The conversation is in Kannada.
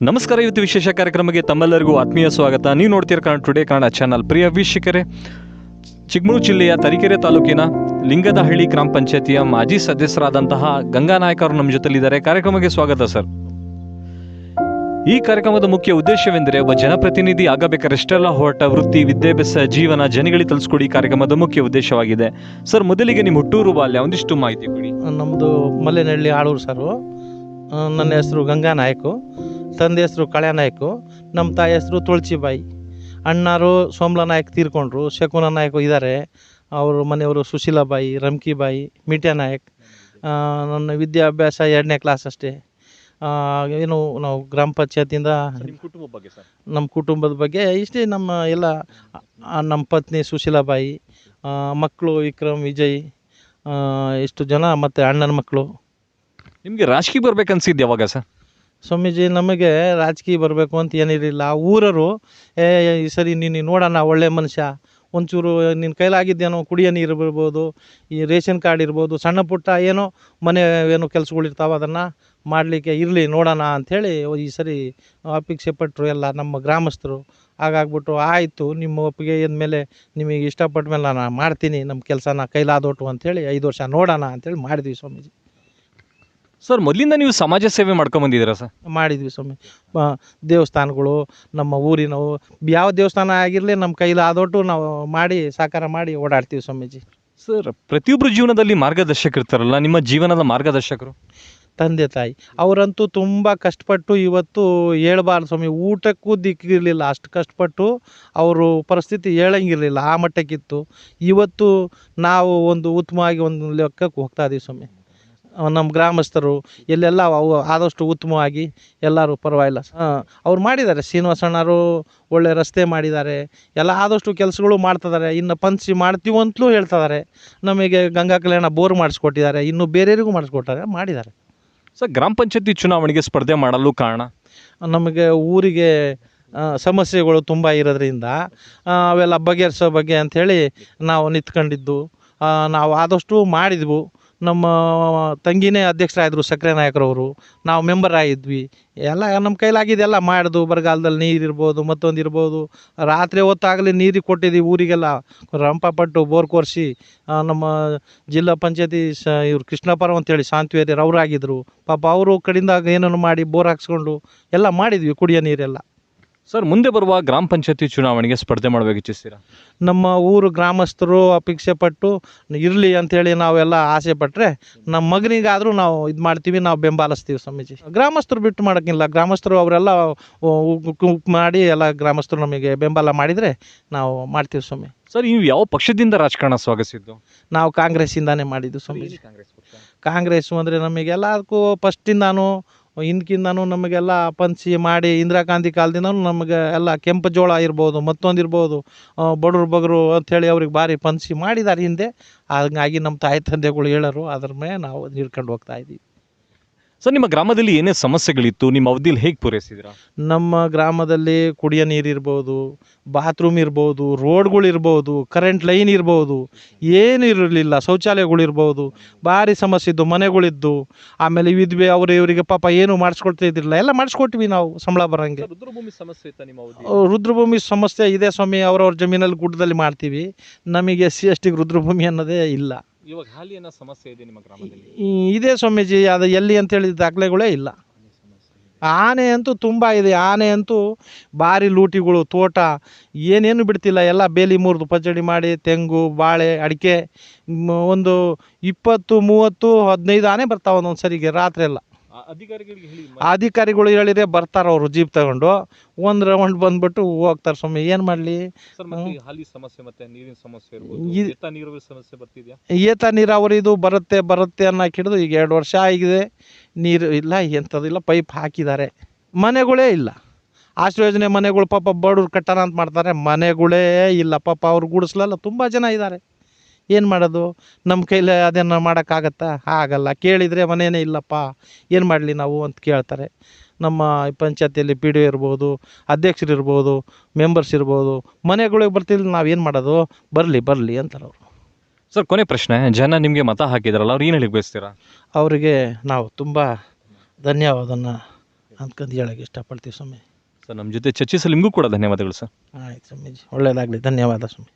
ನಮಸ್ಕಾರ, ಇವತ್ತು ವಿಶೇಷ ಕಾರ್ಯಕ್ರಮಕ್ಕೆ ತಮ್ಮೆಲ್ಲರಿಗೂ ಆತ್ಮೀಯ ಸ್ವಾಗತ. ನೀವು ನೋಡ್ತೀರ ಕನ್ನಡ ಟುಡೇ ಕನ್ನಡ ಚಾನಲ್ ಪ್ರಿಯ ವೀಕ್ಷಕರೇ ಚಿಕ್ಕಮಗಳೂರು ಜಿಲ್ಲೆಯ ತರೀಕೆರೆ ತಾಲೂಕಿನ ಲಿಂಗದಹಳ್ಳಿ ಗ್ರಾಮ ಪಂಚಾಯತಿಯ ಮಾಜಿ ಸದಸ್ಯರಾದಂತಹ ಗಂಗಾ ನಮ್ಮ ಅವರು ನಮ್ಮ ಜೊತೆಲಿದ್ದಾರೆ ಕಾರ್ಯಕ್ರಮಕ್ಕೆ ಸ್ವಾಗತ, ಸರ್. ಈ ಕಾರ್ಯಕ್ರಮದ ಮುಖ್ಯ ಉದ್ದೇಶವೆಂದರೆ ಒಬ್ಬ ಜನಪ್ರತಿನಿಧಿ ಆಗಬೇಕಾದ್ರೆ ಎಷ್ಟೆಲ್ಲ ಹೋರಾಟ ವೃತ್ತಿ, ವಿದ್ಯಾಭ್ಯಾಸ, ಜೀವನ, ಜನಗಳಿಗೆ ತಲುಸ್ಕೊಡಿ ಕಾರ್ಯಕ್ರಮದ ಮುಖ್ಯ ಉದ್ದೇಶವಾಗಿದೆ. ಸರ್, ಮೊದಲಿಗೆ ನಿಮ್ಮ ಹುಟ್ಟೂರು ಬಾಲ್ಯ ಒಂದಿಷ್ಟು ಮಾಹಿತಿ ಕೊಡಿ. ನಮ್ಮದು ಮಲ್ಲೇನಹಳ್ಳಿ ಆಳೂರು, ಸರು. ನನ್ನ ಹೆಸರು ಗಂಗಾ ನಾಯಕು ತಂದೆ ಹೆಸರು ಕಳೆ ನಾಯಕು ನಮ್ಮ ತಾಯಿ ಹೆಸರು ತುಳಸಿಬಾಯಿ. ಅಣ್ಣಾರು ಸೋಮ್ಲ ನಾಯಕ್ ತೀರ್ಕೊಂಡ್ರು, ಶಕುನ ನಾಯಕು ಇದ್ದಾರೆ ಅವರು ಮನೆಯವರು ಸುಶೀಲಾಬಾಯಿ ರಮ್ಕಿಬಾಯಿ ಮಿಟ್ಯಾ ನಾಯಕ್ ಆ, ನನ್ನ ವಿದ್ಯಾಭ್ಯಾಸ ಎರಡನೇ ಕ್ಲಾಸ್ ಅಷ್ಟೇ. ಆ, ಏನು ನಾವು ಗ್ರಾಮ ಪಂಚಾಯತಿಯಿಂದ ನಿಮ್ಮ ಕುಟುಂಬ ಬಗ್ಗೆ ಸರ್? ನಮ್ಮ ಕುಟುಂಬದ ಬಗ್ಗೆ ಇಷ್ಟೇ ನಮ್ಮ ಎಲ್ಲ ನಮ್ಮ ಪತ್ನಿ ಸುಶೀಲಾಬಾಯಿ ಬಾಯಿ ಮಕ್ಕಳು ವಿಕ್ರಮ್ ವಿಜಯ್ ಆ, ಇಷ್ಟು ಜನ ಮತ್ತು ಅಣ್ಣನ ಮಕ್ಕಳು. ನಿಮಗೆ ರಾಜಕೀಯ ಬರ್ಬೇಕನ್ಸಿದ್ದು ಯಾವಾಗ ಸರ್? ಸ್ವಾಮೀಜಿ ನಮಗೆ ರಾಜಕೀಯ ಬರಬೇಕು ಅಂತ ಏನಿರಲಿಲ್ಲ. ಊರರು ಏ ಈ ಸರಿ ನೀನು ನೋಡೋಣ ಒಳ್ಳೆ ಮನುಷ್ಯ. ಒಂಚೂರು ನಿನ್ನ ಕೈಲಾಗಿದ್ದೇನೋ, ಕುಡಿಯೋ ನೀರು ಇರ್ಬೋದು, ಈ ರೇಷನ್ ಕಾರ್ಡ್ ಇರ್ಬೋದು, ಸಣ್ಣ ಪುಟ್ಟ ಏನೋ ಮನೆ ಏನೋ ಕೆಲಸಗಳಿರ್ತಾವೆ ಅದನ್ನು ಮಾಡಲಿಕ್ಕೆ ಇರಲಿ, ನೋಡೋಣ ಅಂಥೇಳಿ ಈ ಸರಿ ಅಪೇಕ್ಷೆ ಪಟ್ಟರು ಎಲ್ಲ ನಮ್ಮ ಗ್ರಾಮಸ್ಥರು. ಹಾಗಾಗ್ಬಿಟ್ಟು ಆಯಿತು, ನಿಮ್ಮ ಒಪ್ಪಿಗೆ ಮೇಲೆ ನಿಮಗೆ ಇಷ್ಟಪಟ್ಟ ಮೇಲೆ ನಾನು ಮಾಡ್ತೀನಿ, ನಮ್ಮ ಕೆಲಸನ ಕೈಲಾದೋಟು ಅಂಥೇಳಿ ಐದು ವರ್ಷ ನೋಡೋಣ ಅಂಥೇಳಿ ಮಾಡಿದ್ವಿ ಸ್ವಾಮೀಜಿ. ಸರ್ ಮೊದಲಿಂದ ನೀವು ಸಮಾಜ ಸೇವೆ ಮಾಡ್ಕೊಂಬಂದಿದ್ದೀರಾ ಸರ್? ಮಾಡಿದ್ವಿ ಸ್ವಾಮಿ. ಆ, ದೇವಸ್ಥಾನಗಳು ನಮ್ಮ ಊರಿನವು ಯಾವ ದೇವಸ್ಥಾನ ಆಗಿರಲಿ ನಮ್ಮ ಕೈಲಿ ಆದೊಟ್ಟು ನಾವು ಮಾಡಿ ಸಾಕಾರ ಮಾಡಿ ಓಡಾಡ್ತೀವಿ ಸ್ವಾಮೀಜಿ. ಸರ್ ಪ್ರತಿಯೊಬ್ಬರ ಜೀವನದಲ್ಲಿ ಮಾರ್ಗದರ್ಶಕ ಇರ್ತಾರಲ್ಲ ನಿಮ್ಮ ಜೀವನದ ಮಾರ್ಗದರ್ಶಕರು? ತಂದೆ ತಾಯಿ. ಅವರಂತೂ ತುಂಬ ಕಷ್ಟಪಟ್ಟು ಇವತ್ತು ಹೇಳ್ಬಾರ್ದು ಸ್ವಾಮಿ ಊಟಕ್ಕೂ ದಿಕ್ಕಿರಲಿಲ್ಲ ಅಷ್ಟು ಕಷ್ಟಪಟ್ಟು ಅವರು ಪರಿಸ್ಥಿತಿ ಹೇಳಂಗಿರಲಿಲ್ಲ ಆ ಮಟ್ಟಕ್ಕಿತ್ತು. ಇವತ್ತು ನಾವು ಒಂದು ಉತ್ತಮವಾಗಿ ಒಂದು ಲೆಕ್ಕಕ್ಕೆ ಹೋಗ್ತಾ ಇದೀವಿ ಸ್ವಾಮಿ. ನಮ್ಮ ಗ್ರಾಮಸ್ಥರು ಎಲ್ಲೆಲ್ಲ ಅವು ಆದಷ್ಟು ಉತ್ತಮವಾಗಿ ಎಲ್ಲರೂ ಪರವಾಗಿಲ್ಲ. ಅವ್ರು ಮಾಡಿದ್ದಾರೆ ಶ್ರೀನಿವಾಸಣ್ಣರು ಒಳ್ಳೆ ರಸ್ತೆ ಮಾಡಿದ್ದಾರೆ ಎಲ್ಲ ಆದಷ್ಟು ಕೆಲಸಗಳು ಮಾಡ್ತಿದ್ದಾರೆ ಇನ್ನು ಪಂಚಿ ಮಾಡ್ತೀವಿ ಅಂತಲೂ ಹೇಳ್ತಿದ್ದಾರೆ. ನಮಗೆ ಗಂಗಾ ಕಲ್ಯಾಣ ಬೋರ್ ಮಾಡಿಸ್ಕೊಟ್ಟಿದ್ದಾರೆ ಇನ್ನು ಬೇರೆಯವರಿಗೂ ಮಾಡಿಸ್ಕೊಟ್ಟಾರೆ ಮಾಡಿದ್ದಾರೆ. ಸರ್ ಗ್ರಾಮ ಪಂಚಾಯತಿ ಚುನಾವಣೆಗೆ ಸ್ಪರ್ಧೆ ಮಾಡಲು ಕಾರಣ? ನಮಗೆ ಊರಿಗೆ ಸಮಸ್ಯೆಗಳು ತುಂಬ ಇರೋದ್ರಿಂದ ಅವೆಲ್ಲ ಬಗೆಹರಿಸೋ ಬಗ್ಗೆ ಅಂಥೇಳಿ ನಾವು ನಿಂತ್ಕೊಂಡಿದ್ದು ನಾವು ಆದಷ್ಟು ಮಾಡಿದ್ವು. ನಮ್ಮ ತಂಗಿನೇ ಅಧ್ಯಕ್ಷರಾದರು, ಸಕ್ಕರೆ ನಾಯಕರವರು, ನಾವು ಮೆಂಬರ್ ಆಗಿದ್ವಿ. ಎಲ್ಲ ನಮ್ಮ ಕೈಲಾಗಿದ್ದೆಲ್ಲ ಮಾಡಿದ್ವು ಬರಗಾಲದಲ್ಲಿ ನೀರು ಇರ್ಬೋದು, ಮತ್ತೊಂದು ಇರ್ಬೋದು. ರಾತ್ರಿ ಹೊತ್ತಾಗಲಿ ನೀರಿಗೆ ಕೊಟ್ಟಿದ್ವಿ ಊರಿಗೆಲ್ಲ. ರಂಪಪಟ್ಟು ಬೋರ್ ಕೊರ್ಸಿ ನಮ್ಮ ಜಿಲ್ಲಾ ಪಂಚಾಯತಿ ಸ, ಇವರು ಕೃಷ್ಣಪರ ಅಂತೇಳಿ ಶಾಂತಿವೇರಿಯರು ಅವರಾಗಿದ್ದರು ಪಾಪ ಅವರು ಕಡಿಂದಾಗ ಏನೇನು ಮಾಡಿ ಬೋರ್ ಹಾಕ್ಸ್ಕೊಂಡು ಎಲ್ಲ ಮಾಡಿದ್ವಿ ಕುಡಿಯೋ ನೀರೆಲ್ಲ. ಸರ್ ಮುಂದೆ ಬರುವ ಗ್ರಾಮ ಪಂಚಾಯತಿ ಚುನಾವಣೆಗೆ ಸ್ಪರ್ಧೆ ಮಾಡಬೇಕು ಇಚ್ಛಿಸ್ತೀರಾ? ನಮ್ಮ ಊರು ಗ್ರಾಮಸ್ಥರು ಅಪೇಕ್ಷೆ ಪಟ್ಟು ಇರಲಿ ಅಂಥೇಳಿ ನಾವೆಲ್ಲ ಆಸೆ ಪಟ್ಟರೆ ನಮ್ಮ ಮಗನಿಗಾದರೂ ನಾವು ಇದು ಮಾಡ್ತೀವಿ ನಾವು ಬೆಂಬಲಿಸ್ತೀವಿ ಸ್ವಾಮೀಜಿ. ಗ್ರಾಮಸ್ಥರು ಬಿಟ್ಟು ಮಾಡೋಕ್ಕಿಲ್ಲ ಗ್ರಾಮಸ್ಥರು ಅವರೆಲ್ಲ ಮಾಡಿ ಎಲ್ಲ ಗ್ರಾಮಸ್ಥರು ನಮಗೆ ಬೆಂಬಲ ಮಾಡಿದರೆ ನಾವು ಮಾಡ್ತೀವಿ ಸ್ವಾಮಿ. ಸರ್ ನೀವು ಯಾವ ಪಕ್ಷದಿಂದ ರಾಜಕಾರಣ ಸ್ವಾಗತಿಸಿದ್ದು? ನಾವು ಕಾಂಗ್ರೆಸ್ಸಿಂದಾನೇ ಮಾಡಿದ್ದು ಸ್ವಾಮೀಜಿ. ಕಾಂಗ್ರೆಸ್ ಕಾಂಗ್ರೆಸ್ಸು ಅಂದರೆ ನಮಗೆಲ್ಲದಕ್ಕೂ ಫಸ್ಟಿಂದಾನು ಹಿಂದ್ಕಿಂದನೂ ನಮಗೆಲ್ಲ ಪಂಚಿ ಮಾಡಿ ಇಂದಿರಾ ಗಾಂಧಿ ಕಾಲದಿಂದನೂ ನಮಗೆ ಎಲ್ಲ ಕೆಂಪು ಜೋಳ ಇರ್ಬೋದು, ಮತ್ತೊಂದು ಇರ್ಬೋದು ಬಡವ್ರು ಬಗರು ಅಂಥೇಳಿ ಅವ್ರಿಗೆ ಭಾರಿ ಪಂಚಿ ಮಾಡಿದ್ದಾರೆ ಹಿಂದೆ. ಹಾಗಾಗಿ ನಮ್ಮ ತಾಯಿ ತಂದೆಗಳು ಹೇಳೋರು ಅದ್ರ ಮೇಲೆ ನಾವು ಹಿಡ್ಕೊಂಡು ಹೋಗ್ತಾ ಇದ್ದೀವಿ. ಸರ್ ನಿಮ್ಮ ಗ್ರಾಮದಲ್ಲಿ ಏನೇ ಸಮಸ್ಯೆಗಳಿತ್ತು ನಿಮ್ಮ ಅವಧಿಯಲ್ಲಿ ಹೇಗೆ ಪೂರೈಸಿದ್ರ? ನಮ್ಮ ಗ್ರಾಮದಲ್ಲಿ ಕುಡಿಯೋ ನೀರು ಇರ್ಬೋದು ಬಾತ್ರೂಮ್ ಇರ್ಬೋದು ರೋಡ್ಗಳು ಇರ್ಬೋದು ಕರೆಂಟ್ ಲೈನ್ ಇರ್ಬೋದು ಏನು ಇರಲಿಲ್ಲ. ಶೌಚಾಲಯಗಳು ಇರ್ಬೋದು ಭಾರಿ ಸಮಸ್ಯೆ ಇದ್ದು ಮನೆಗಳಿದ್ದು ಆಮೇಲೆ ವಿದ್ವೆ ಅವರು ಇವರಿಗೆ ಪಾಪ ಏನು ಮಾಡಿಸ್ಕೊಳ್ತಾ ಇದ್ದಿರಲಿಲ್ಲ. ಎಲ್ಲ ಮಾಡಿಸ್ಕೊಟ್ವಿ ನಾವು ಸಂಬಳ ಬರೋಂಗೆ. ರುದ್ರಭೂಮಿ ಸಮಸ್ಯೆ ಇತ್ತ ನಿಮ್ಮ ಅವಧಿ? ರುದ್ರಭೂಮಿ ಸಮಸ್ಯೆ ಇದೆ ಸ್ವಾಮಿ ಅವ್ರವ್ರ ಜಮೀನಲ್ಲಿ ಗುಡ್ಡದಲ್ಲಿ ಮಾಡ್ತೀವಿ. ನಮಗೆ ಎಸ್ ಸಿ ಎಸ್ ಟಿಗೆ ರುದ್ರಭೂಮಿ ಅನ್ನೋದೇ ಇಲ್ಲ. ಇವಾಗ ಹಾಲಿ ಏನೋ ಸಮಸ್ಯೆ ಇದೆ ನಿಮ್ಮ ಗ್ರಾಮದಲ್ಲಿ. ಇದೇ ಸ್ವಾಮೀಜಿ, ಅದು ಎಲ್ಲಿ ಅಂತೇಳಿ ದಾಖಲೆಗಳೇ ಇಲ್ಲ. ಆನೆ ಅಂತೂ ತುಂಬ ಇದೆ. ಆನೆ ಅಂತೂ ಭಾರಿ ಲೂಟಿಗಳು, ತೋಟ, ಏನೇನು ಬಿಡ್ತಿಲ್ಲ. ಎಲ್ಲ ಬೇಲಿ ಮುರಿದು ಪಚಡಿ ಮಾಡಿ, ತೆಂಗು, ಬಾಳೆ, ಅಡಿಕೆ ಒಂದು ಇಪ್ಪತ್ತು, ಮೂವತ್ತು, ಹದಿನೈದು ಆನೆ ಬರ್ತಾವೆ ಒಂದೊಂದು ಸರಿಗೆ ರಾತ್ರಿ ಎಲ್ಲ. ಅಧಿಕಾರಿಗಳು ಹೇಳಿದ್ರೆ ಬರ್ತಾರೆ ಅವರು ಜೀಪ್ ತಗೊಂಡು. ಒಂದು ರೌಂಡ್ ಬಂದ್ಬಿಟ್ಟು ಹೋಗ್ತಾರೆ ಸ್ವಾಮಿ ಏನು ಮಾಡ್ಲಿ? ಸಮಸ್ಯೆ ಇರ್ಬೋದು. ಇದ್- ಏತ ಬರುತ್ತೆ ಬರುತ್ತೆ ಅನ್ನೋಕೆ ಹಿಡಿದು ಈಗ ಎರಡು ವರ್ಷ ಆಗಿದೆ. ನೀರು ಇಲ್ಲ ಎಂಥದಿಲ್ಲ ಪೈಪ್ ಹಾಕಿದ್ದಾರೆ. ಮನೆಗಳೇ ಇಲ್ಲ. ಆಶ್ರಯ ಯೋಜನೆ ಮನೆಗಳು ಪಾಪ ಬಡವ್ರು ಕಟ್ಟಣ ಅಂತ ಮಾಡ್ತಾರೆ. ಮನೆಗಳೇ ಇಲ್ಲ ಪಾಪ ಅವ್ರು ಗುಡಿಸ್ಲಲ್ಲ ತುಂಬ ಜನ ಇದ್ದಾರೆ. ಏನು ಮಾಡೋದು? ನಮ್ಮ ಕೈಲಿ ಅದನ್ನು ಮಾಡೋಕ್ಕಾಗತ್ತಾ? ಆಗಲ್ಲ ಕೇಳಿದರೆ ಮನೇನೇ ಇಲ್ಲಪ್ಪ. ಏನು ಮಾಡಲಿ ನಾವು ಅಂತ ಕೇಳ್ತಾರೆ. ನಮ್ಮ ಪಂಚಾಯತಿಯಲ್ಲಿ ಪಿ ಡಿ ಒ ಇರ್ಬೋದು ಅಧ್ಯಕ್ಷರು ಇರ್ಬೋದು ಮೆಂಬರ್ಸ್ ಇರ್ಬೋದು ಮನೆಗಳಿಗೆ ಬರ್ತಿಲ್ಲ ನಾವು ಏನು ಮಾಡೋದು? ಬರಲಿ ಬರಲಿ ಅಂತಾರೆ ಅವರು. ಸರ್ ಕೊನೆ ಪ್ರಶ್ನೆ. ಜನ ನಿಮಗೆ ಮತ ಹಾಕಿದ್ರಲ್ಲ ಅವ್ರು ಏನು ಹೇಳಿ ಬಯಸ್ತೀರಾ? ಅವರಿಗೆ ನಾವು ತುಂಬ ಧನ್ಯವಾದನ ಅಂದ್ಕೊಂಡು ಹೇಳೋಕ್ಕೆ ಇಷ್ಟಪಡ್ತೀವಿ ಸ್ವಾಮಿ. ಸರ್ ನಮ್ಮ ಜೊತೆ ಚರ್ಚಿಸಲು ನಿಮಗೂ ಕೂಡ ಧನ್ಯವಾದಗಳು ಸರ್. ಆಯ್ತು ಸ್ವಾಮೀಜಿ. ಒಳ್ಳೆಯದಾಗಲಿ ಧನ್ಯವಾದ ಸ್ವಾಮಿ.